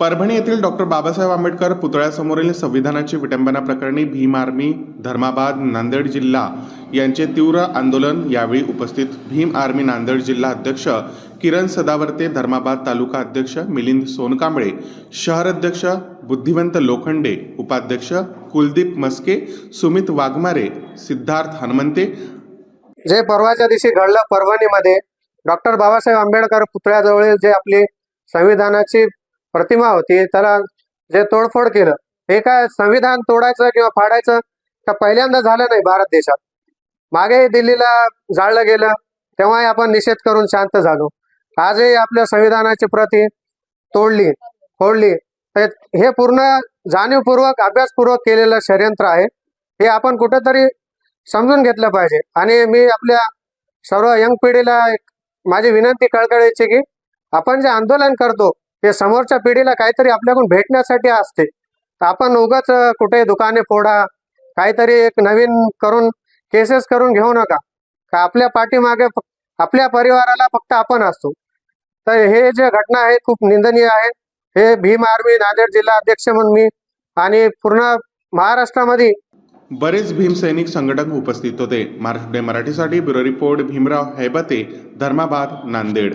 परभणी येथील डॉक्टर बाबासाहेब आंबेडकर पुतळ्यासमोरील संविधानाची विटंबना प्रकरणी भीम आर्मी धर्माबाद नांदेड जिल्हा यांचे तीव्र आंदोलन यावेळी उपस्थित भीम आर्मी नांदेड जिल्हा अध्यक्ष किरण सदावर्ते धर्माबाद तालुका अध्यक्ष मिलिंद सोनकांबळे शहर अध्यक्ष बुद्धिवंत लोखंडे उपाध्यक्ष कुलदीप मस्के सुमित वाघमारे सिद्धार्थ हनुमंते. जे परवाच्या दिवशी घडलं परभणीमध्ये डॉक्टर बाबासाहेब आंबेडकर पुतळ्याजवळील जे आपली संविधानाची प्रतिमा होती त्याला जे तोडफोड केलं हे काय संविधान तोडायचं किंवा फाडायचं तर पहिल्यांदा झालं नाही भारत देशात? मागे दिल्लीला जाळलं गेलं तेव्हाही आपण निषेध करून शांत झालो. आजही आपल्या संविधानाची प्रती तोडली फोडली. तर हे पूर्ण जाणीवपूर्वक अभ्यासपूर्वक केलेलं षडयंत्र आहे. हे आपण कुठेतरी समजून घेतलं पाहिजे. आणि मी आपल्या सर्व यंग पिढीला एक माझी विनंती कळकळायची की आपण जे आंदोलन करतो हे समोरच्या पिढीला काहीतरी आपल्याकडून भेटण्यासाठी असते. आपण उगाच कुठे दुकाने फोडा काहीतरी एक नवीन करून केसेस करून घेऊ नका. का आपल्या पाठीमागे आपल्या परिवाराला फक्त आपण असतो. तर हे जे घटना आहे खूप निंदनीय आहे. हे भीम आर्मी नांदेड जिल्हा अध्यक्ष म्हणून मी आणि पूर्ण महाराष्ट्रामध्ये बरेच भीमसैनिक संघटक उपस्थित होते. महाराष्ट्र डे मराठीसाठी ब्युरो रिपोर्ट भीमराव हैबते धर्माबाद नांदेड.